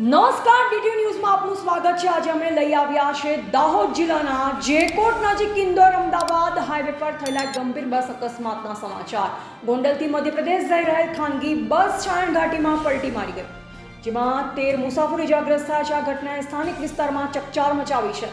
નમસ્કાર ડીટી ન્યૂઝમાં આપનું સ્વાગત છે. આજે અમે લઈ આવ્યા છે દાહોદ જિલ્લાના જેકોટ નજીક ઇન્દોર અમદાવાદ હાઈવે પર થયેલા ગંભીર બસ અકસ્માતના સમાચાર. ગોંડલથી મધ્યપ્રદેશ જઈ રહેલ ખાનગી બસ ચાયણ ઘાટીમાં પલટી મારી ગઈ. જેમાં તેર મુસાફરો ઇજાગ્રસ્ત થયા છે. આ ઘટનાએ સ્થાનિક વિસ્તારમાં ચકચાર મચાવી છે.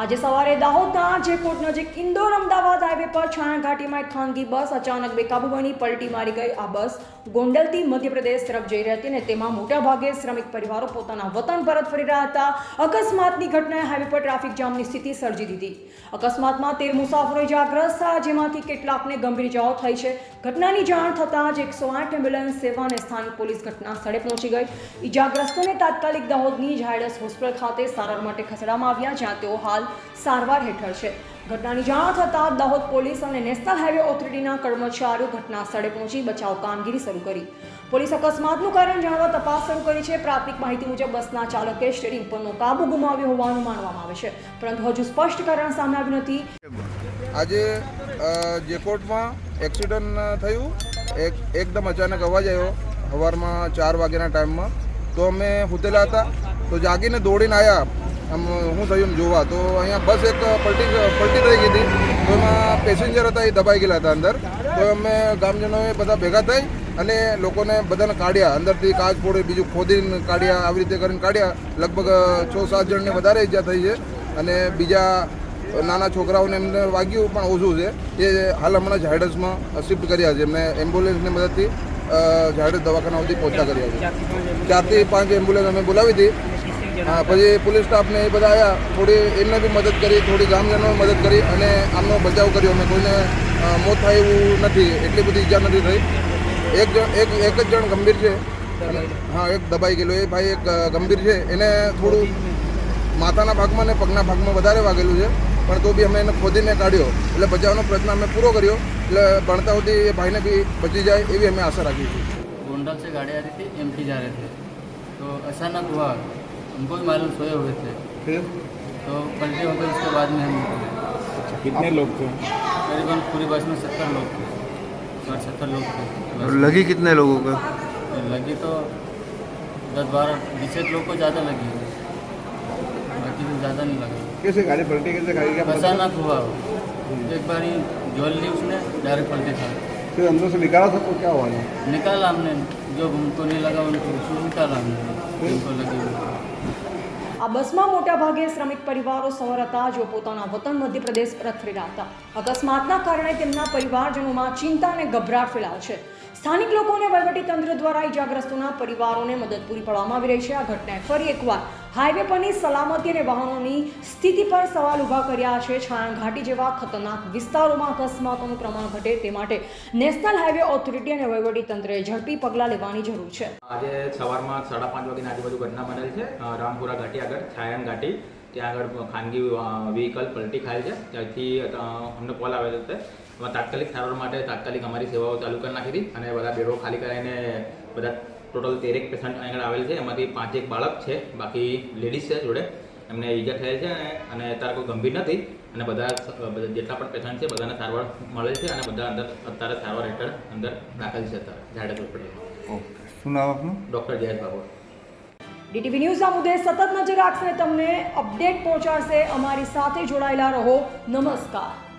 આજે સવારે દાહોદના જેકોટ નજીક ઇન્દોર અમદાવાદ હાઈવે પર છાણાઘાટીમાં એક ખાનગી બસ અચાનક બેકાબુ બની, પલટી મારી ગઈ. આ બસ ગોંડલથી મધ્યપ્રદેશ તરફ જઈ રહી હતી અને તેમાં મોટાભાગે શ્રમિક પરિવારો પોતાના વતન પરત ફરી રહ્યા હતા. અકસ્માતની ઘટનાએ હાઈવે પર ટ્રાફિક જામની સ્થિતિ સર્જી દીધી. અકસ્માતમાં તેર મુસાફરો ઇજાગ્રસ્ત થયા, જેમાંથી કેટલાકને ગંભીર ઇજાઓ થઈ છે. ઘટનાની જાણ થતાં જ એકસો આઠ એમ્બ્યુલન્સ સેવા અને સ્થાનિક પોલીસ ઘટના સ્થળે પહોંચી ગઈ. ઇજાગ્રસ્તોને તાત્કાલિક દાહોદની ઝાયડસ હોસ્પિટલ ખાતે સારવાર માટે ખસેડવામાં આવ્યા, જ્યાં તેઓ હાલ સારવાર હેઠળ છે. ઘટનાની જાણ થતાં દાહોદ પોલીસ અને નેશનલ હાઈવે ઓથોરિટીના કર્મચારીઓ ઘટના સ્થળે પહોંચી બચાવ કામગીરી શરૂ કરી. પોલીસ અકસ્માતનું કારણ જાણવા તપાસ શરૂ કરી છે. પ્રાથમિક માહિતી મુજબ બસના ચાલકે સ્ટેરિંગ પરનો કાબુ ગુમાવ્યો હોવાનું માનવામાં આવે છે. પરંતુ હજુ સ્પષ્ટ કારણ સામે આવ્યું નથી. આજે જેકોટમાં એક્સિડન્ટ થયું, એક, એકદમ અચાનક અવાજ આવ્યો સવારમાં ચાર વાગ્યાના ટાઈમમાં. તો અમે સૂતેલા હતા. તો જાગીને દોડીને આવ્યા આમ શું થયું એમ જોવા. તો અહીંયા બસ એક પલટી પલટી થઈ ગઈ હતી. તો એમાં પેસેન્જર હતા એ દબાઈ ગયેલા હતા અંદર. તો અમે ગામજનોએ બધા ભેગા થઈ અને લોકોને બધાને કાઢ્યા. અંદરથી કાચ ફોડી, બીજું ખોદીને કાઢ્યા, આવી રીતે કરીને કાઢ્યા. લગભગ છ સાત જણને વધારે ઈજા થઈ છે. અને બીજા નાના છોકરાઓને એમને વાગ્યું, પણ ઓછું છે. એ હાલ હમણાં ઝાયડસમાં શિફ્ટ કર્યા છે. એમને એમ્બ્યુલન્સની મદદથી ઝાયડસ દવાખાના સુધી પહોંચતા કર્યા છે. ચારથી પાંચ એમ્બ્યુલન્સ અમે બોલાવી હતી. હા પછી પોલીસ સ્ટાફને એ બધા આવ્યા થોડી એમને બી મદદ કરી થોડી ગામજનોએ મદદ કરી અને આમનો બચાવ કર્યો. અમે કોઈને મોત થાય એવું નથી. એટલી બધી ઈજા નથી થઈ. એક જણ એક એક જ જણ ગંભીર છે. હા એક દબાઈ ગયેલો. એ ભાઈ એક ગંભીર છે. એને થોડું માથાના ભાગમાં ને પગના ભાગમાં વધારે વાગેલું છે. પણ તો બી અમે એને ખોદીને કાઢ્યો. એટલે બચાવનો પ્રયત્ન અમે પૂરો કર્યો. એટલે ભણતા સુધી એ ભાઈને બી બચી જાય એવી અમે આશા રાખી છે ગોંડલ સે ગાડી આ રહી એમથી જા રહે તો અચાનક હુઆ हमको भी मालूम सोए हुए थे। फिर? तो पलटी हो गई उसके बाद में हम निकले। अच्छा कितने लोग थे? करीबन पूरी बस में सत्तर लोग थे। साठ सत्तर लोग थे। और लगी कितने लोगों का? लगी तो दस बारह बीस एक लोग को ज़्यादा लगी। बाकी तो ज़्यादा नहीं लगा। कैसे गाड़ी पलटी कैसे गाड़ी का अचानक हुआ। वो। एक बार ही जोल ली उसने डायरेक्ट पलटी था। फिर अंदर से निकाला था तो क्या हुआ? निकाला हमने। जो उनको नहीं लगा उनको निकाला हमने। उनको लगी। हुई આ બસમાં મોટા ભાગે શ્રમિક પરિવારો સવાર હતા જેઓ પોતાના વતન મધ્યપ્રદેશ પરત ફરી હતા. અકસ્માતના કારણે તેમના પરિવારજનોમાં ચિંતા અને ગભરાટ ફેલાવ છે. સ્થાનિક લોકોને વહીવટી તંત્ર દ્વારા ઇજાગ્રસ્તોના પરિવારોને મદદ પૂરી પાડવામાં આવી રહી છે. આ ઘટનાએ ફરી એકવાર હાઈવે પરની સલામતી અને વાહનોની સ્થિતિ પર સવાલ ઊભા કર્યા છે. છાયા ઘાટી જેવા ખતરનાક વિસ્તારોમાં અકસ્માતોનું પ્રમાણ ઘટે તે માટે નેશનલ હાઈવે ઓથોરિટી અને વહીવટી તંત્રએ ઝડપી પગલાં લેવાની જરૂર છે. આજે સવારમાં સાડા પાંચ વાગ્યાની આજુબાજુ ઘટના બનેલ છે. રામપુરા ઘાટી આગળ છાયણ ઘાટી ત્યાં આગળ ખાનગી વ્હીકલ પલટી ખાયેલ છે. ત્યાંથી અમને કોલ આવેલો હતો એમાં તાત્કાલિક સારવાર માટે તાત્કાલિક અમારી સેવાઓ ચાલુ કરી નાખી હતી અને બધા બેડો ખાલી કરાવીને બધા ટોટલ તેરેક પેશન્ટ આગળ આવેલ છે. એમાંથી પાંચેક બાળક છે. બાકી લેડીઝ છે જોડે. એમને ઈજા થયેલ છે અને- અને અત્યારે કોઈ ગંભીર નથી અને બધા જેટલા પણ પેશન્ટ છે બધાને સારવાર મળે છે અને બધા અંદર અત્યારે સારવાર હેઠળ અંદર દાખલ છે અત્યારે ઝાડક હોસ્પિટલમાં ઓકે. શું નામ આપનું? Doctor Jayesh Babu. DTV news આ મુદ્દે સતત નજર રાખશે તમને અપડેટ પહોંચાડશે અમારી સાથે જોડાયેલા રહો. નમસ્કાર.